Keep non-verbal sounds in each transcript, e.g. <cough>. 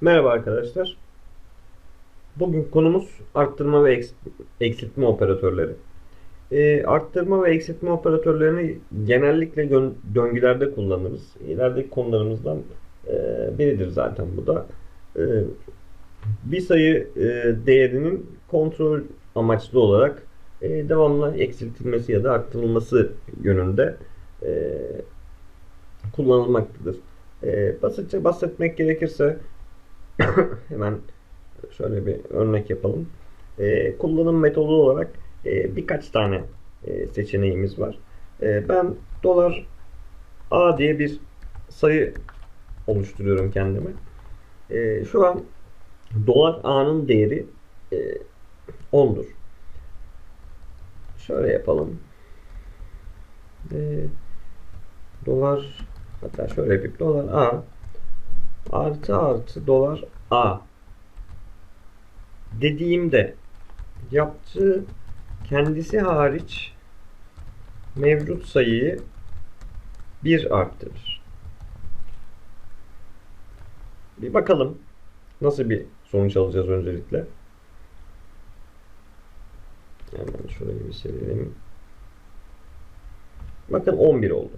Merhaba arkadaşlar. Bugün konumuz arttırma ve eks- eksiltme operatörleri. Ee, arttırma ve eksiltme operatörlerini genellikle döngülerde kullanırız. İlerideki konularımızdan e, biridir zaten bu da. Ee, bir sayı e, değerinin kontrol amaçlı olarak e, devamlı eksiltilmesi ya da arttırılması yönünde e, kullanılmaktadır. E, basitçe bahsetmek gerekirse <coughs> hemen şöyle bir örnek yapalım. E, kullanım metodu olarak e, birkaç tane e, seçeneğimiz var. E, ben dolar A diye bir sayı oluşturuyorum kendime. E, şu an dolar A'nın değeri e, 10'dur. Şöyle yapalım. E, dolar hatta şöyle yapayım. Dolar A artı artı dolar A dediğimde yaptığı kendisi hariç mevcut sayıyı 1 arttırır. Bir bakalım nasıl bir sonuç alacağız öncelikle. Hemen şurayı bir silelim. Bakın 11 oldu.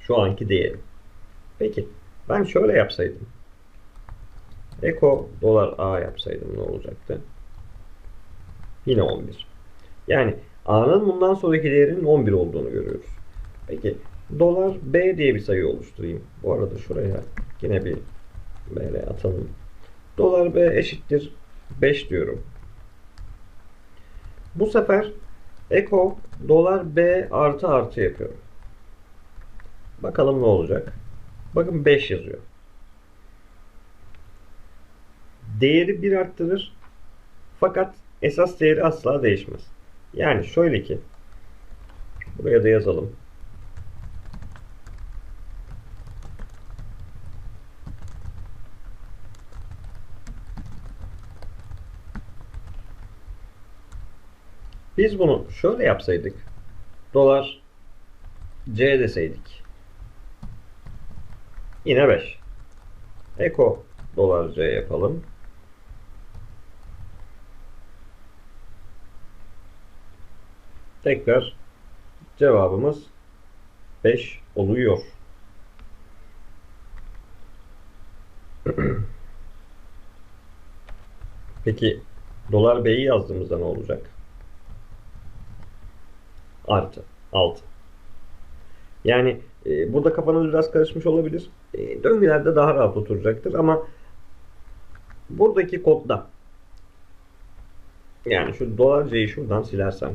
Şu anki değeri. Peki ben şöyle yapsaydım. Eko dolar A yapsaydım ne olacaktı? Yine 11. Yani A'nın bundan sonraki değerinin 11 olduğunu görüyoruz. Peki dolar B diye bir sayı oluşturayım. Bu arada şuraya yine bir BR atalım. Dolar B eşittir 5 diyorum. Bu sefer Eko dolar B artı artı yapıyorum. Bakalım ne olacak. Bakın 5 yazıyor. Değeri 1 arttırır. Fakat esas değeri asla değişmez. Yani şöyle ki buraya da yazalım. Biz bunu şöyle yapsaydık. Dolar C deseydik. Yine 5. Eko dolar C yapalım. Tekrar cevabımız 5 oluyor. <clears throat> Peki dolar B'yi yazdığımızda ne olacak? Artı 6. Yani e, burada kafanız biraz karışmış olabilir. E, döngülerde daha rahat oturacaktır ama buradaki kodda yani şu dolar C'yi şuradan silersem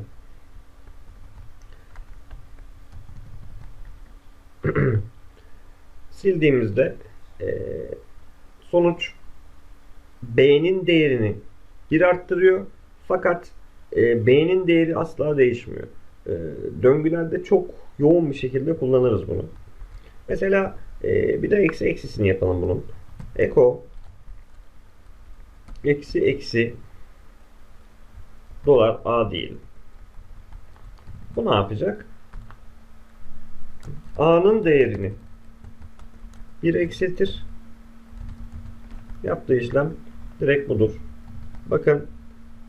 <clears throat> sildiğimizde e, sonuç B'nin değerini bir arttırıyor fakat e, B'nin değeri asla değişmiyor. E, döngülerde çok yoğun bir şekilde kullanırız bunu. Mesela e, bir de eksi eksisini yapalım bunun. Eko eksi eksi dolar A diyelim. Bu ne yapacak? A'nın değerini bir eksiltir. Yaptığı işlem direkt budur. Bakın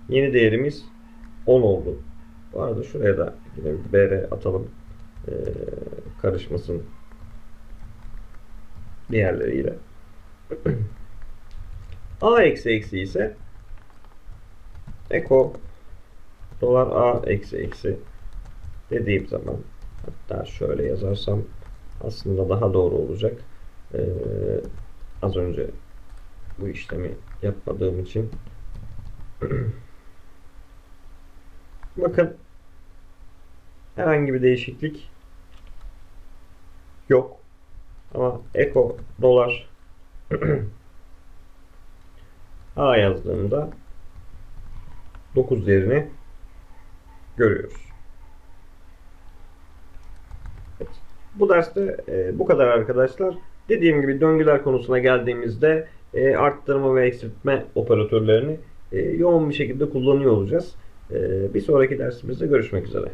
yeni değerimiz 10 oldu. Bu arada şuraya da yine BR atalım. Ee, karışmasın diğerleriyle. <clears throat> A eksi eksi ise Eko dolar A eksi eksi dediğim zaman hatta şöyle yazarsam aslında daha doğru olacak. Ee, az önce bu işlemi yapmadığım için <clears throat> bakın herhangi bir değişiklik yok. Ama Eko dolar <clears throat> A yazdığımda 9 değerini görüyoruz. Evet. Bu derste e, bu kadar arkadaşlar. Dediğim gibi döngüler konusuna geldiğimizde e, arttırma ve eksiltme operatörlerini e, yoğun bir şekilde kullanıyor olacağız. E, bir sonraki dersimizde görüşmek üzere.